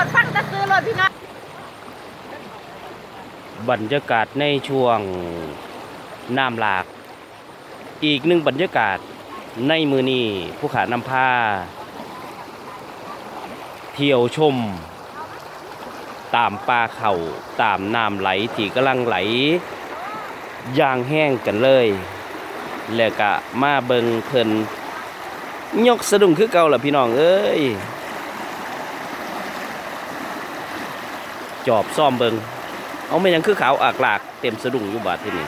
รถพี่น้องบรรยากาศในช่วงน้ำหลาก อีกหนึ่งบรรยากาศในมือนี้ผู้ขานำผ้า เที่ยวชม ตามป่าเข่าตามน้ำไหลที่กำลังไหลอย่างแห้งกันเลย แล้วก็มาเบิงเพิ่นยกสะดุ้งคือเก่าล่ะพี่น้องเอ้ย จอบซ่อมเบิงเอาไม่ยังคือขาวอากลากเต็มสะดุ้งอยู่บาดที่นี่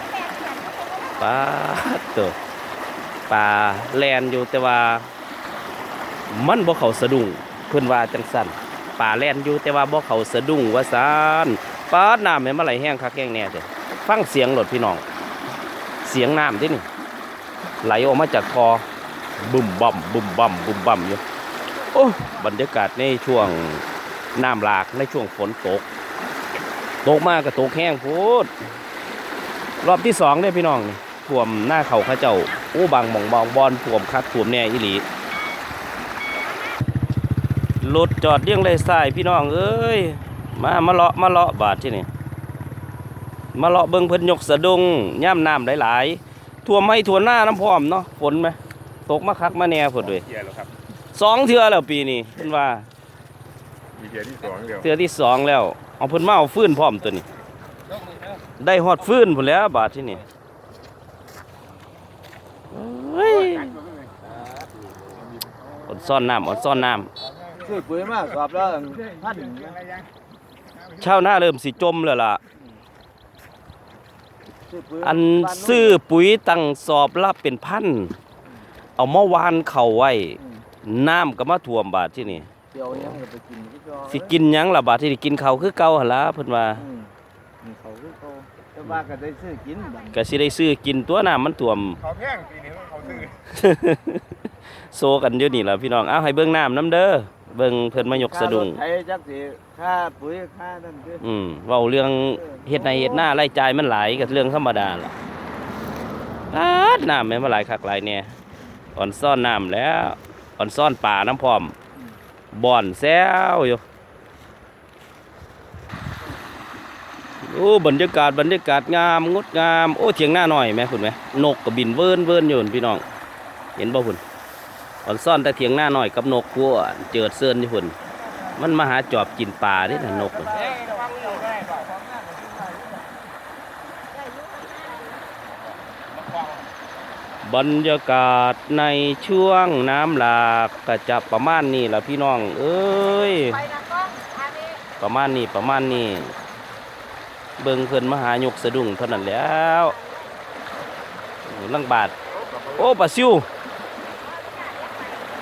ปลาตัวปลาแลนอยู่แต่ว่า มันบ่เขาสะดุ้งเพิ่อนว่าจังสันปลาแลนอยู่แต่ว่าบ่เขาสะดุ้งว่าซานปลาน้ำแม่นมาไหลแห้งคักแห้งแน่เด้อฟังเสียงรถพี่น้อง เสียงน้ำที่นี่ไหลออกมาจากคอบุ่มบ่มบุ่มบ่มบุ่มบ่มอยู่โอ้บรรยากาศในช่วงน้ำหลากในช่วงฝนตก ตกมากกับตกแห้งโพูดรอบที่สองเนี่ยพี่น้องนี่ท่วมหน้าเขาเข้าเจ้าโอ้บางหม่องบางบอนท่วมคักท่วมแน่อีหลีรถจอดเลี้ยงไรสายพี่น้องเอ้ยมามาเลาะมาเลาะบาทที่นี่มาเลาะเบิ่งเพิ่นยกสะดุงย่ำน้ำหลายๆท่วมไม่ท่วมหน้าน้ำพร้อมเนาะฝนไหมตกมาคักมาแน่ฝนด้วยเกียร์แล้วครับสองเทื่อแล้วปีนี้เพิ่นว่า มีเกียที่สองเดียวเทื่อที่สองแล้ว เอาเพิ่นมาเอาฟื้นพร้อมตัวนี้ ได้ฮอดฟื้นพุ่นแล้วบาทที่นี่เฮ้ยอดซ่อนน้ำอดซ่อนน้ซื้อปุ๋ยมากรอบและพันำชาวนาเริ่มสิจมแล้วล่ะ ซื้อปุ๋ยอันซื้อปุ๋ยตั้งสอบรับเป็นพัน เอามาวานเข่าไว้ น้ำก็มาท่วมบาทที่นี่ เดี๋ยวยังจะไปกินก็จอสิกินหยังล่ะบาทที่นี่กินข้าวคือเก่าหั่นล่ะเพิ่นว่าอืมนี่เขาคือเขาแต่ว่าก็ได้ซื้อกินบัดก็สิได้ซื้อกินตัวน้ำมันท่วม เขาแพงปีนี้เขาซื้อโซกันอยู่นี่แหละพี่น้องเอาให้เบิ่งน้ำน้ำเด้อเบิ่งเพิ่นมายกสะดุ้งค่ารถไถจักสิค่าปุ๋ยค่านั่นคืออืมเว้าเรื่องเฮ็ดในเฮ็ดหน้ารายจ่ายมันหลายก็เรื่องธรรมดาล่ะอาดน้ำแม่นมาหลายคักหลายแน่อ่อนซ่อนน้ำแล้วอ่อนซ่อนป่าน้ำพร้อม บ่อนแซวอยู่โอ้บรรยากาศบรรยากาศงามงดงามโอ้เถียงหน้าหน่อยไหมคุณแม่นกก็บินเวิร์นเวิร์นอยู่พี่น้อง เห็นบ่คุณตอนซ่อนแต่เถียงหน้าหน่อยกับนกพวกเจิดเซินที่พุ่นมันมาหาจอบกินปลาดินะนกน่ะ บรรยากาศในช่วงน้ำหลากก็จะประมาณนี้แหละพี่น้อง เอ้ย ประมาณนี้ประมาณนี้ เบิ่งเพิ่นมหายกสะดุ้งเท่านั้นแล้วลังบาทโอ้ปลาซิว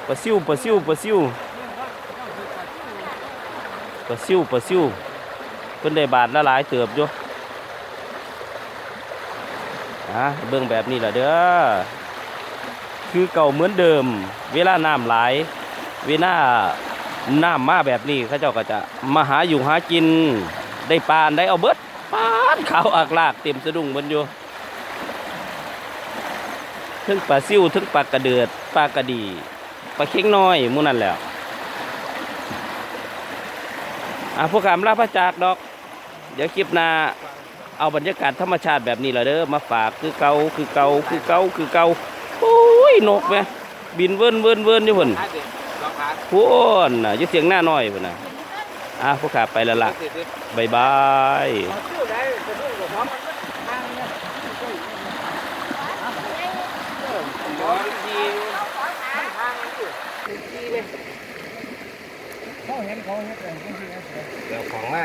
ปลาซิวปลาซิวปลาซิวปลาซิวปลาซิวเพิ่นได้บาทละหลายเติบอยู่ อะเบิ่งแบบนี้แหละเด้อคือเก่าเหมือนเดิม เวลาน้ำหลายเวลาน้ำมาแบบนี้เขาเจ้าก็จะมาหาอยู่หากินได้ปานได้เอาเบิดปานขาวอากลากเต็มสะดุ้งเบนอยู่ทั้งปลาซิ่วทั้งปลากระเดือดปลากระดีปลาเค็งน้อยมู่นั่นแล้วอะพวกขามลาพระจากดอก เดี๋ยวคลิปหน้า เอาบรรยากาศธรรมชาติแบบนี้ละเด้อมาฝากคือเกาคือเกาคือเกาคือเกาโอ้ยนกไหมบินเวินเวินเวินอยู่พุ่นพูนน่ะยึดเสียงหน้าน้อยพุ่นน่ะอะพวกขาไปล้วล่ะบายบายซื้อได้ซื้องเนี่ยเขาเห็นเขาเห็นแต่จริงๆเดี๋ยวของมา